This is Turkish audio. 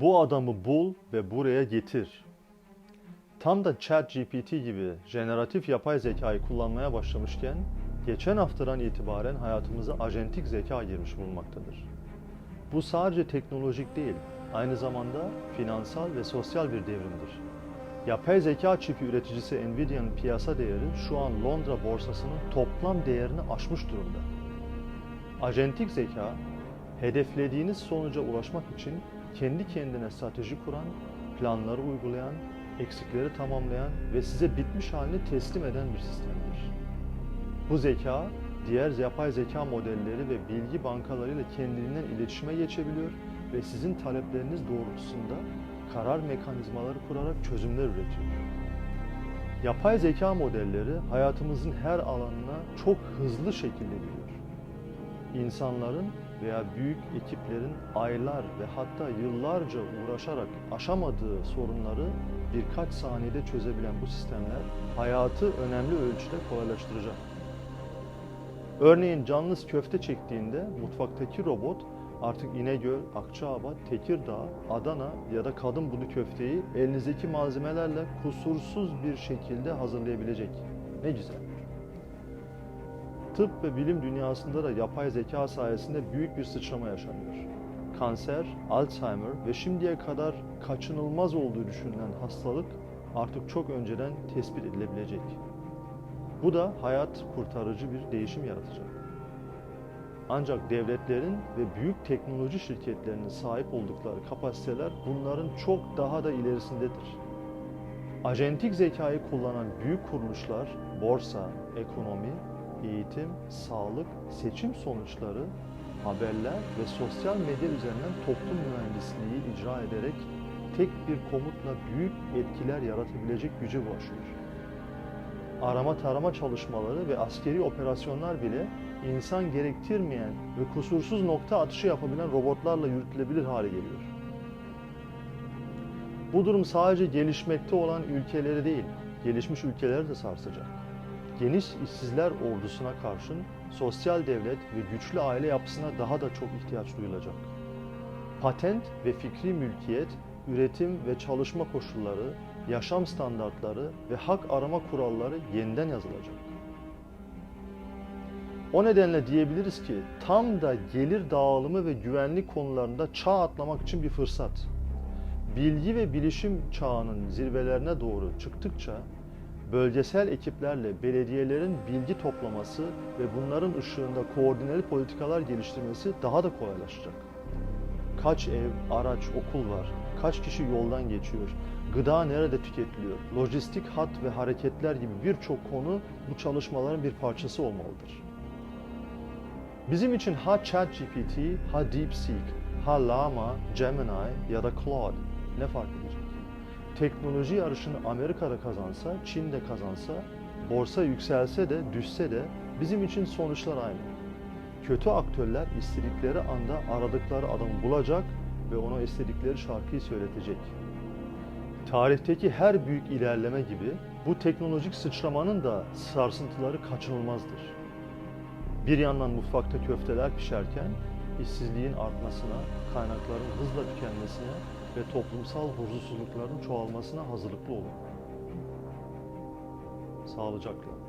Bu adamı bul ve buraya getir. Tam da ChatGPT gibi jeneratif yapay zekayı kullanmaya başlamışken geçen haftadan itibaren hayatımıza ajentik zeka girmiş bulunmaktadır. Bu sadece teknolojik değil, aynı zamanda finansal ve sosyal bir devrimdir. Yapay zeka çipi üreticisi Nvidia'nın piyasa değeri şu an Londra borsasının toplam değerini aşmış durumda. Ajentik zeka, hedeflediğiniz sonuca ulaşmak için kendi kendine strateji kuran, planları uygulayan, eksikleri tamamlayan ve size bitmiş halini teslim eden bir sistemdir. Bu zeka, diğer yapay zeka modelleri ve bilgi bankalarıyla kendiliğinden iletişime geçebiliyor ve sizin talepleriniz doğrultusunda karar mekanizmaları kurarak çözümler üretiyor. Yapay zeka modelleri hayatımızın her alanına çok hızlı şekilde giriyor. İnsanların veya büyük ekiplerin aylar ve hatta yıllarca uğraşarak aşamadığı sorunları birkaç saniyede çözebilen bu sistemler hayatı önemli ölçüde kolaylaştıracak. Örneğin canınız köfte çektiğinde mutfaktaki robot artık İnegöl, Akçaabat, Tekirdağ, Adana ya da kadın budu köfteyi elinizdeki malzemelerle kusursuz bir şekilde hazırlayabilecek. Ne güzel. Tıp ve bilim dünyasında da yapay zeka sayesinde büyük bir sıçrama yaşanıyor. Kanser, Alzheimer ve şimdiye kadar kaçınılmaz olduğu düşünülen hastalık artık çok önceden tespit edilebilecek. Bu da hayat kurtarıcı bir değişim yaratacak. Ancak devletlerin ve büyük teknoloji şirketlerinin sahip oldukları kapasiteler bunların çok daha da ilerisindedir. Ajentik zekayı kullanan büyük kuruluşlar, borsa, ekonomi, eğitim, sağlık, seçim sonuçları, haberler ve sosyal medya üzerinden toplum mühendisliği icra ederek tek bir komutla büyük etkiler yaratabilecek güce ulaşıyor. Arama tarama çalışmaları ve askeri operasyonlar bile insan gerektirmeyen ve kusursuz nokta atışı yapabilen robotlarla yürütülebilir hale geliyor. Bu durum sadece gelişmekte olan ülkeleri değil, gelişmiş ülkeleri de sarsacak. Geniş işsizler ordusuna karşın sosyal devlet ve güçlü aile yapısına daha da çok ihtiyaç duyulacak. Patent ve fikri mülkiyet, üretim ve çalışma koşulları, yaşam standartları ve hak arama kuralları yeniden yazılacak. O nedenle diyebiliriz ki tam da gelir dağılımı ve güvenlik konularında çağ atlamak için bir fırsat. Bilgi ve bilişim çağının zirvelerine doğru çıktıkça bölgesel ekiplerle belediyelerin bilgi toplaması ve bunların ışığında koordineli politikalar geliştirmesi daha da kolaylaşacak. Kaç ev, araç, okul var, kaç kişi yoldan geçiyor, gıda nerede tüketiliyor, lojistik hat ve hareketler gibi birçok konu bu çalışmaların bir parçası olmalıdır. Bizim için ha ChatGPT, ha DeepSeek, ha Llama, Gemini ya da Claude ne fark edecek? Teknoloji yarışını Amerika'da kazansa, Çin'de kazansa, borsa yükselse de düşse de bizim için sonuçlar aynı. Kötü aktörler istedikleri anda aradıkları adamı bulacak ve ona istedikleri şarkıyı söyletecek. Tarihteki her büyük ilerleme gibi bu teknolojik sıçramanın da sarsıntıları kaçınılmazdır. Bir yandan mutfakta köfteler pişerken işsizliğin artmasına, kaynakların hızla tükenmesine ve toplumsal huzursuzlukların çoğalmasına hazırlıklı olun. Sağlıcakla.